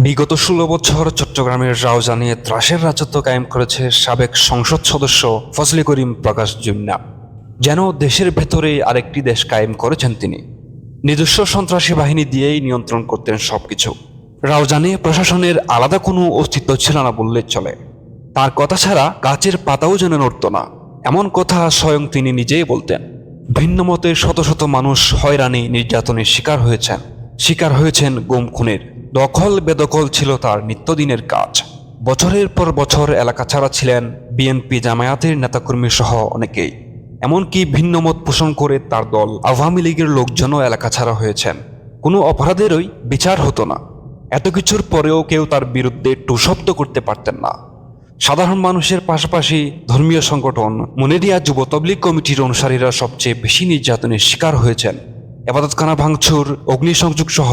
বিগত ষোলো বছর চট্টগ্রামের রাউজানে ত্রাসের রাজত্ব কায়েম করেছে সাবেক সংসদ সদস্য ফজলে করিম প্রকাশ জুন্না। যেন দেশের ভেতরেই আরেকটি দেশ কায়েম করেছেন তিনি। নিজস্ব সন্ত্রাসী বাহিনী দিয়েই নিয়ন্ত্রণ করতেন সব সবকিছু। রাউজানে প্রশাসনের আলাদা কোনো অস্তিত্ব ছিল না বললে চলে। তার কথা ছাড়া গাছের পাতাও যেন নড়ত না। এমন কথা স্বয়ং তিনি নিজেই বলতেন। ভিন্ন মতের শত শত মানুষ হয়রানি, নির্যাতনের শিকার হয়েছেন। শিকার হয়েছেন গুম খুনের। দখল বেদখল ছিল তার নিত্যদিনের কাজ। বছরের পর বছর এলাকা ছাড়া ছিলেন বিএনপি জামায়াতের নেতাকর্মী সহ অনেকেই। এমনকি ভিন্ন মত পোষণ করে তার দল আওয়ামী লীগের লোকজনও এলাকা ছাড়া হয়েছেন। কোনো অপরাধেরই বিচার হতো না। এত কিছুর পরেও কেউ তার বিরুদ্ধে টুশব্দ করতে পারতেন না। সাধারণ মানুষের পাশাপাশি ধর্মীয় সংগঠন মনেরিয়া যুব তবলিগ কমিটির অনুসারীরা সবচেয়ে বেশি নির্যাতনের শিকার হয়েছেন। এবাদতখানা ভাঙচুর অগ্নিসংযোগ সহ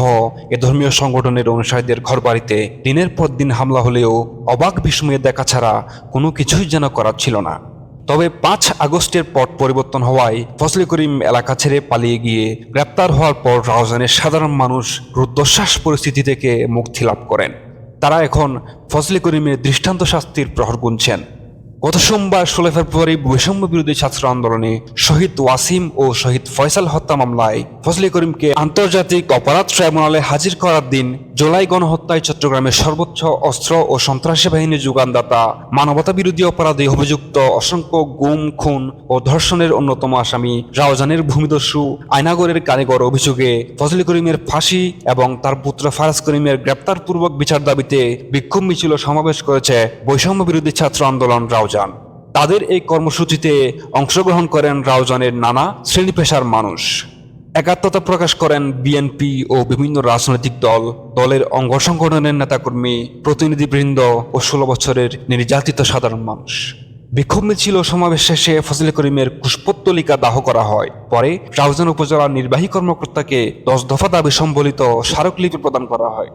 এ ধর্মীয় সংগঠনের অনুসারীদের ঘরবাড়িতে দিনের পর দিন হামলা হলেও অবাক বিস্ময়ে দেখা ছাড়া কোনো কিছুই যেন করার ছিল না। তবে পাঁচ আগস্টের পট পরিবর্তন হওয়ায় ফজলে করিম এলাকা ছেড়ে পালিয়ে গিয়ে গ্রেপ্তার হওয়ার পর রাউজানের সাধারণ মানুষ রুদ্ধশ্বাস পরিস্থিতি থেকে মুক্তি লাভ করেন। তারা এখন ফজলে করিমের দৃষ্টান্ত শাস্তির প্রহর গুনছেন। গত সোমবার ষোলো ফেব্রুয়ারি বৈষম্য বিরোধী ছাত্র আন্দোলনে শহীদ ওয়াসিম ও শহীদ ফয়সাল হত্যা মামলায় ফজলে করিমকে আন্তর্জাতিক অপরাধ ট্রাইব্যুনালে হাজির করার দিন জুলাই গণহত্যায় চট্টগ্রামের সর্বোচ্চ অস্ত্র ও সন্ত্রাসী বাহিনীর যোগানদাতা, মানবতা বিরোধী অপরাধে অভিযুক্ত অসংখ্য গুম, খুন ও ধর্ষণের অন্যতম আসামি রাওজানের ভূমিদস্যু আয়নাগরের কারিগর অভিযোগে ফজলে করিমের ফাঁসি এবং তার পুত্র ফারাজ করিমের গ্রেপ্তারপূর্বক বিচার দাবিতে বিক্ষোভ মিছিল সমাবেশ করেছে বৈষম্য বিরোধী ছাত্র আন্দোলন রাউজান। তাদের এই কর্মসূচিতে অংশগ্রহণ করেন রাউজানের নানা শ্রেণি পেশার মানুষ। একাত্মতা প্রকাশ করেন বিএনপি ও বিভিন্ন রাজনৈতিক দল। দলের অঙ্গ সংগঠনের নেতাকর্মী, প্রতিনিধিবৃন্দ ও ষোলো বছরের নির্যাতিত সাধারণ মানুষ। বিক্ষোভ মিছিল সমাবেশ শেষে ফজলে করিমের পুষ্পত্তলিকা দাহ করা হয়। পরে রাউজান উপজেলার নির্বাহী কর্মকর্তাকে দশ দফা দাবি সম্বলিত স্মারকলিপি প্রদান করা হয়।